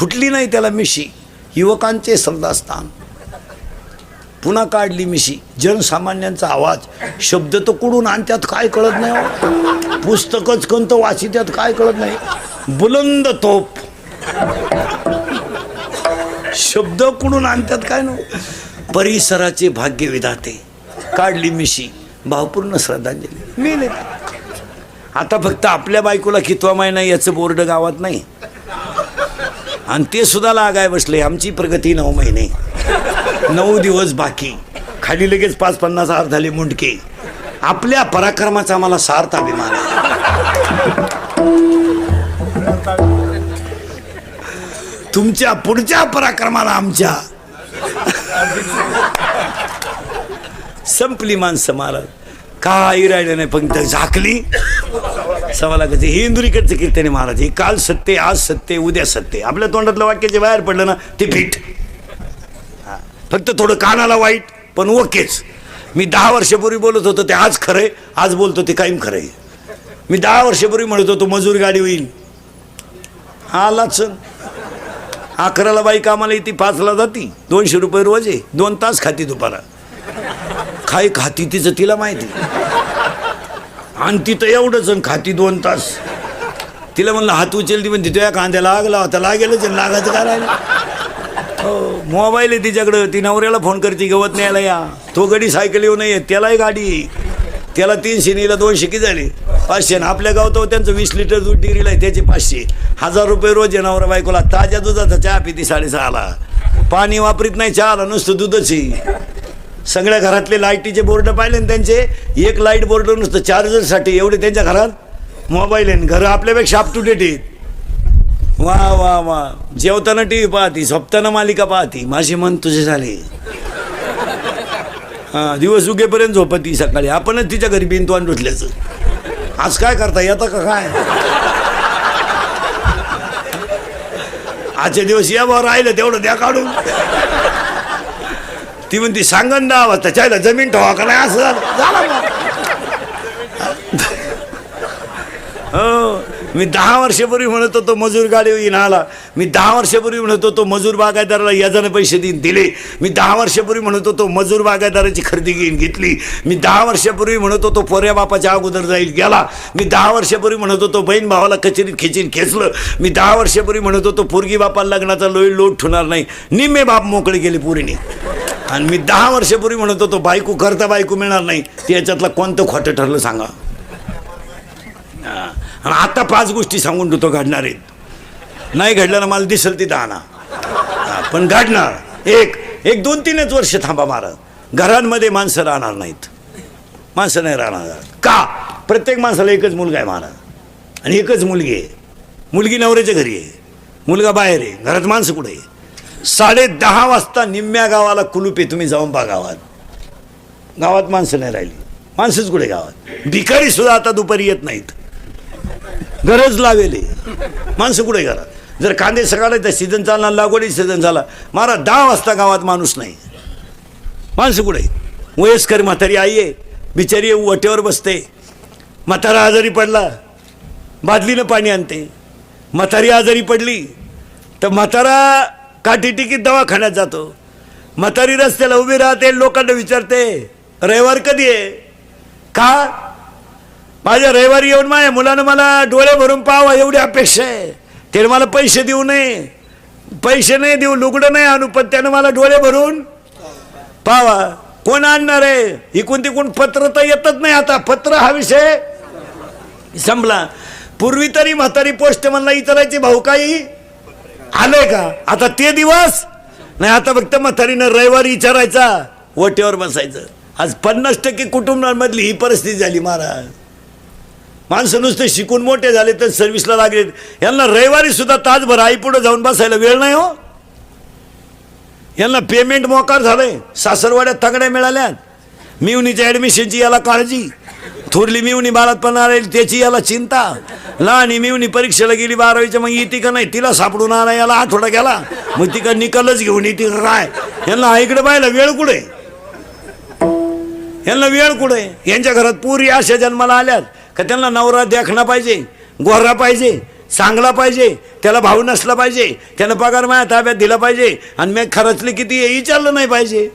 फुटली नाही त्याला मिशी. युवकांचे श्रद्धास्थान पुन्हा काढली मिशी. जनसामान्यांचा आवाज. शब्द तर कुडून आणि त्यात काय कळत नाही हो. पुस्तकच कोणतं वाची त्यात काय कळत नाही. बुलंद तोप शब्द कुडून आणि त्यात काय नव्ह परिसराचे भाग्य विधाते काढली मिशी. भावपूर्ण श्रद्धांजली. मी आता फक्त आपल्या बायकोला कितवा महिना याचं बोर्ड गावात नाही? आणि ते सुद्धा लागाय बसले आमची प्रगती नऊ महिने. नऊ दिवस बाकी. खाली लगेच पाच पन्नास हार झाले मुंडके. आपल्या पराक्रमाचा आम्हाला सार्थ अभिमान आहे. तुमच्या पुढच्या पराक्रमाला आमच्या. संपली माणसं महाराज काही राहिलं नाही फक्त झाकली. सव्वा लाखाचे हे इंदुरीकडचं कीर्तने महाराज. हे काल सत्य आज सत्य उद्या सत्य. आपल्या तोंडातलं वाक्य जे बाहेर पडलं ना ते फिट. हा. फक्त थोडं कानाला वाईट पण ओकेच. मी दहा वर्षापूर्वी बोलत होतो ते आज खरंय. आज बोलतो ते कायम खरंय. मी दहा वर्षापूर्वी म्हणत होतो मजूर गाडी होईल. आलाच. अकराला बाई कामाला येते पाचला जाती. दोनशे रुपये रोज आहे. दोन तास खाती दुपारा. काय खाती तिचं तिला माहिती. आणि तिथं एवढंच आणि खाती दोन तास. तिला म्हणलं हात उचलती पण तिथं कांद्याला लागला लावता लागेलच आणि लागायचं काय राहिलं हो मोबाईल आहे तिच्याकडं ती नवऱ्याला फोन करते गवत न्यायला या. तो गडी सायकल येऊ नये त्यालाही गाडी. आहे. त्याला तीनशे नीला दोनशे किती झाले? पाचशे. आणि आपल्या गावात त्यांचं वीस लिटर दूध डिग्रीला आहे त्याचे पाचशे. हजार रुपये रोज आहे नवरा बायकोला. ताज्या दुधाचा चहा पिती साडेसहाला. पाणी वापरीत नाही चहाला नुसतं दूधच आहे. सगळ्या घरातले लाईटीचे बोर्ड पाहिले ना त्यांचे एक लाइट बोर्ड नुसतं चार्जरसाठी एवढे त्यांच्या घरात मोबाईल आहे. घरं आपल्यापेक्षा अप टू डेट आहेत. वा वा वा. जेवताना टी व्ही पाहती झोपताना मालिका पाहती. माझे मन तुझे झाले. हा दिवस उगेपर्यंत झोपती सकाळी. आपणच तिच्या घरी बिनतवान धुतल्याचं आज काय करता येतं का काय? आजच्या दिवस या भाऊ राहिलं तेवढं द्या काढून. ती म्हणती सांगन दहा वाजता चायला जमीन ठेवा का नाही? असं झालं. झालं हो मी दहा वर्षापूर्वी म्हणत होतो मजूर गाडी येईन आला. मी दहा वर्षापूर्वी म्हणत होतो मजूर बागायदाराला याजाने पैसे देईन दिले. मी दहा वर्षापूर्वी म्हणत होतो मजूर बागायदाराची खरेदी घेईन घेतली. मी दहा वर्षापूर्वी म्हणत होतो पोऱ्या बापाच्या अगोदर जाईल गेला. मी दहा वर्षापूर्वी म्हणत होतो बहीण भावाला कचेरीत खेचीन खेचलं. मी दहा वर्षापूर्वी म्हणत होतो पोरगी बापाला लग्नाचा लोई लोट ठेवणार नाही. निम्मे बाप मोकळे गेले पुरीने. आणि मी दहा वर्षापूर्वी म्हणत होतो बायको करता बायको मिळणार नाही. ते याच्यातलं कोणतं खोटं ठरलं सांगा. आणि आता पाच गोष्टी सांगून देतो घडणार आहेत. नाही घडलं ना मला दिसेल ती आणा हा, पण घडणार. एक एक दोन तीनच वर्ष थांबा मारा. घरांमध्ये माणसं राहणार नाहीत. माणसं नाही राहणार. का? प्रत्येक माणसाला एकच मुलगा आहे महाराज आणि एकच मुलगी आहे. मुलगी नवऱ्याच्या घरी आहे. मुलगा बाहेर आहे. घरात माणसं कुठे आहे? साडे दहा वाजता निम्म्या गावाला कुलूप आहे तुम्ही जाऊन पहा गावात. गावात माणसं नाही राहिली. माणसंच कुठे गावात? भिकारी सुद्धा आता दुपारी येत नाहीत. गरज लावेली माणसं कुठे घरात? जर कांदे सकाळचा सीझन चालणार लागवडी सीझन झाला मारा दहा वाजता गावात माणूस नाही. माणसं कुठे? वयस्कर म्हातारी आई आहे. बिचारी वटेवर बसते. म्हातारा आजारी पडला बादलीनं पाणी आणते. म्हातारी आजारी पडली तर म्हातारा काठी टिकीत दवाखान्यात जातो. म्हातारी रस्त्याला उभी राहते लोकांना विचारते रविवार कधी आहे? का? माझ्या रविवारी येऊन माझ्या मुलानं मला डोळे भरून पाहावा एवढी अपेक्षा आहे. त्याने मला पैसे देऊ नये. पैसे नाही देऊ लुगडं नाही आणू पण त्यानं मला डोळे भरून पावा कोण आणणार आहे? इकून तिकून पत्र तर येतच नाही आता. पत्र हा विषय संपला. पूर्वी तरी म्हातारी पोस्ट म्हणला इतरायचे भाऊ काही आलंय का? आता ते दिवस? नाही आता फक्त म्हातारीनं रविवारी विचारायचा. वटेवर बसायचं. आज पन्नास टक्के कुटुंबांमधली ही परिस्थिती झाली महाराज. माणसं नुसते शिकून मोठे झाले तर सर्व्हिसला लागले यांना रविवारी सुद्धा तासभर आई पुढे जाऊन बसायला वेळ नाही हो. यांना पेमेंट मोकार झालंय. सासरवाड्यात तगड्या मिळाल्यात. मिवनीच्या ॲडमिशनची याला काळजी. थोरली मिवणी बाळातपणा राहील त्याची याला चिंता. लहानी मिवणी परीक्षेला गेली बारावीच्या मग येते का नाही? तिला सापडून आला याला आठवडा गेला. मग ती का निकालच घेऊन येते का काय यांना आईकडे पाहिलं वेळ कुठे? यांना वेळ कुठे? यांच्या घरात पुरी अशा जन्माला आल्यात का त्यांना नवरा देखणा पाहिजे गोरा पाहिजे चांगला पाहिजे त्याला भाऊ नसला पाहिजे त्यानं पगार माझ्या ताब्यात दिला पाहिजे आणि मी खरचले किती हे विचारलं नाही पाहिजे.